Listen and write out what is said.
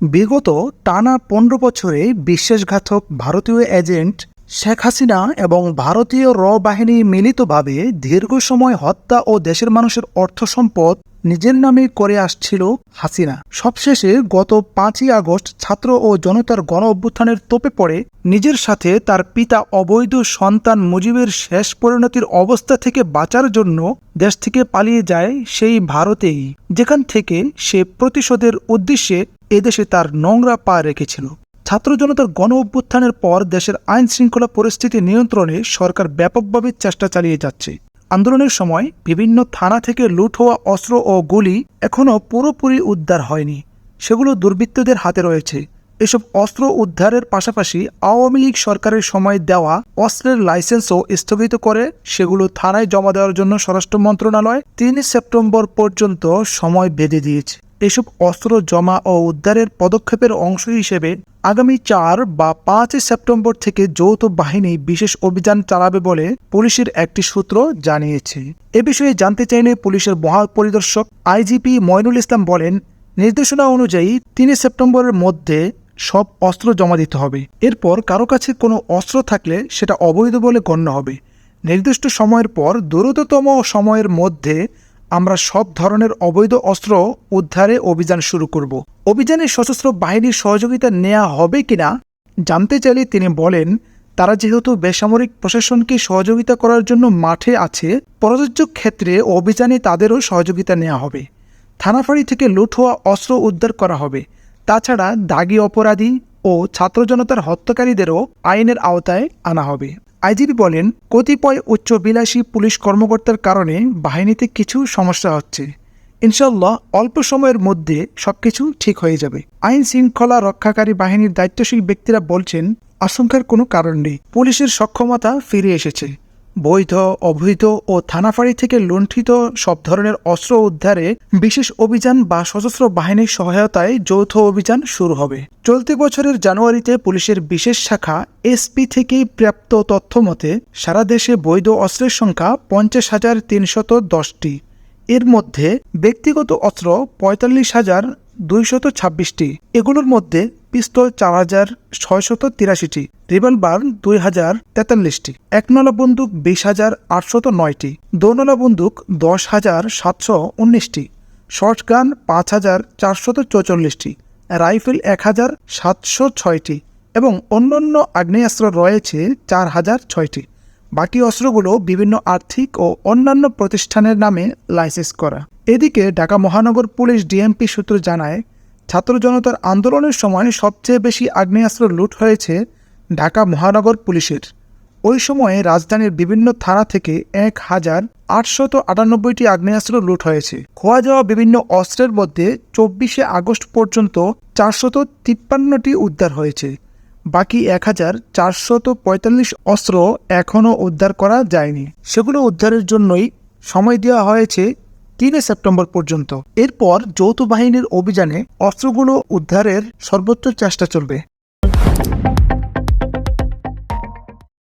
বিগত টানা পনেরো বছরে বিশ্বাসঘাতক ভারতীয় এজেন্ট শেখ হাসিনা এবং ভারতীয় র বাহিনী মিলিতভাবে দীর্ঘ সময় হত্যা ও দেশের মানুষের অর্থ সম্পদ নিজের নামে করে আসছিল হাসিনা। সবশেষে গত পাঁচই আগস্ট ছাত্র ও জনতার গণ অভ্যুত্থানের তোপে পড়ে নিজের সাথে তার পিতা অবৈধ সন্তান মুজিবের শেষ পরিণতির অবস্থা থেকে বাঁচার জন্য দেশ থেকে পালিয়ে যায় সেই ভারতেই। যেখান থেকে সে প্রতিশোধের উদ্দেশ্যে এদেশে তার নোংরা পা রেখেছিল। ছাত্র জনতার গণ অভ্যুত্থানের পর দেশের আইন শৃঙ্খলা পরিস্থিতি নিয়ন্ত্রণে সরকার ব্যাপকভাবে চেষ্টা চালিয়ে যাচ্ছে। আন্দোলনের সময় বিভিন্ন থানা থেকে লুট হওয়া অস্ত্র ও গুলি এখনও পুরোপুরি উদ্ধার হয়নি। সেগুলো দুর্বৃত্তদের হাতে রয়েছে। এসব অস্ত্র উদ্ধারের পাশাপাশি আওয়ামী লীগ সরকারের সময় দেওয়া অস্ত্রের লাইসেন্সও স্থগিত করে সেগুলো থানায় জমা দেওয়ার জন্য স্বরাষ্ট্র মন্ত্রণালয় তিন সেপ্টেম্বর পর্যন্ত সময় বেঁধে দিয়েছে। এসব অস্ত্র জমা ও উদ্ধারের পদক্ষেপের অংশ হিসেবে আগামী চার বা পাঁচ সেপ্টেম্বর থেকে যৌথ বাহিনী বিশেষ অভিযান চালাবে বলে পুলিশের একটি সূত্র জানিয়েছে। এ বিষয়ে জানতে চাইলে পুলিশের মহাপরিদর্শক আইজিপি ময়নুল ইসলাম বলেন, নির্দেশনা অনুযায়ী তিন সেপ্টেম্বরের মধ্যে সব অস্ত্র জমা দিতে হবে। এরপর কারও কাছে কোনো অস্ত্র থাকলে সেটা অবৈধ বলে গণ্য হবে। নির্দিষ্ট সময়ের পর দ্রুততম সময়ের মধ্যে আমরা সব ধরনের অবৈধ অস্ত্র উদ্ধারে অভিযান শুরু করব। অভিযানে সশস্ত্র বাহিনীর সহযোগিতা নেওয়া হবে কিনা, জানতে চাইলে তিনি বলেন, তারা যেহেতু বেসামরিক প্রশাসনকে সহযোগিতা করার জন্য মাঠে আছে প্রযোজ্য ক্ষেত্রে অভিযানে তাদেরও সহযোগিতা নেওয়া হবে। থানাফাড়ি থেকে লুট হওয়া অস্ত্র উদ্ধার করা হবে। তাছাড়া দাগি অপরাধী ও ছাত্র জনতার হত্যাকারীদেরও আইনের আওতায় আনা হবে। আইজিপি বলেন, কতিপয় উচ্চ বিলাসী পুলিশ কর্মকর্তার কারণে বাহিনীতে কিছু সমস্যা হচ্ছে। ইনশাল্লাহ অল্প সময়ের মধ্যে সবকিছু ঠিক হয়ে যাবে। আইন শৃঙ্খলা রক্ষাকারী বাহিনীর দায়িত্বশীল ব্যক্তিরা বলছেন, আশঙ্কার কোনো কারণ নেই। পুলিশের সক্ষমতা ফিরে এসেছে। বৈধ, অবৈধ ও থানাফাড়ি থেকে লুণ্ঠিত সব ধরনের অস্ত্র উদ্ধারে বিশেষ অভিযান বা সশস্ত্র বাহিনীর সহায়তায় যৌথ অভিযান শুরু হবে। চলতি বছরের জানুয়ারিতে পুলিশের বিশেষ শাখা এসপি থেকে প্রাপ্ত তথ্য মতে, সারা দেশে বৈধ অস্ত্রের সংখ্যা পঞ্চাশ হাজার তিনশত দশটি। এর মধ্যে ব্যক্তিগত অস্ত্র পঁয়তাল্লিশ হাজার দুইশত ছাব্বিশটি। এগুলোর মধ্যে পিস্তল চার হাজার ছয়শত তিরাশিটি রিভলভার দুই হাজার তেতাল্লিশটি একনলা বন্দুক বিশ হাজার আটশত নয়টি দোনলা বন্দুক দশ হাজার সাতশো উনিশটি শর্টগান পাঁচ হাজার চারশত চৌচল্লিশটি, রাইফেল এক হাজার সাতশো ছয়টি এবং অন্যান্য আগ্নেয়াস্ত্র রয়েছে চার হাজার ছয়টি। বাকি অস্ত্রগুলো বিভিন্ন আর্থিক ও অন্যান্য প্রতিষ্ঠানের নামে লাইসেন্স করা। এদিকে ঢাকা মহানগর পুলিশ ডিএমপি সূত্র জানায় ছাত্র জনতার আন্দোলনের সময় সবচেয়ে বেশি আগ্নেয়াস্ত্র লুট হয়েছে ঢাকা মহানগর পুলিশের। ওই সময়ে রাজধানীর বিভিন্ন থানা থেকে এক হাজার আটশত আটানব্বইটি আগ্নেয়াস্ত্র লুট হয়েছে। খোয়া যাওয়া বিভিন্ন অস্ত্রের মধ্যে চব্বিশে আগস্ট পর্যন্ত চারশত তিপ্পান্নটি উদ্ধার হয়েছে। বাকি এক হাজার চারশত পঁয়তাল্লিশ অস্ত্র এখনও উদ্ধার করা যায়নি। সেগুলো উদ্ধারের জন্যই সময় দেওয়া হয়েছে তিনে সেপ্টেম্বর পর্যন্ত। এরপর যৌথ বাহিনীর অভিযানে অস্ত্রগুলো উদ্ধারের সর্বোচ্চ চেষ্টা চলবে।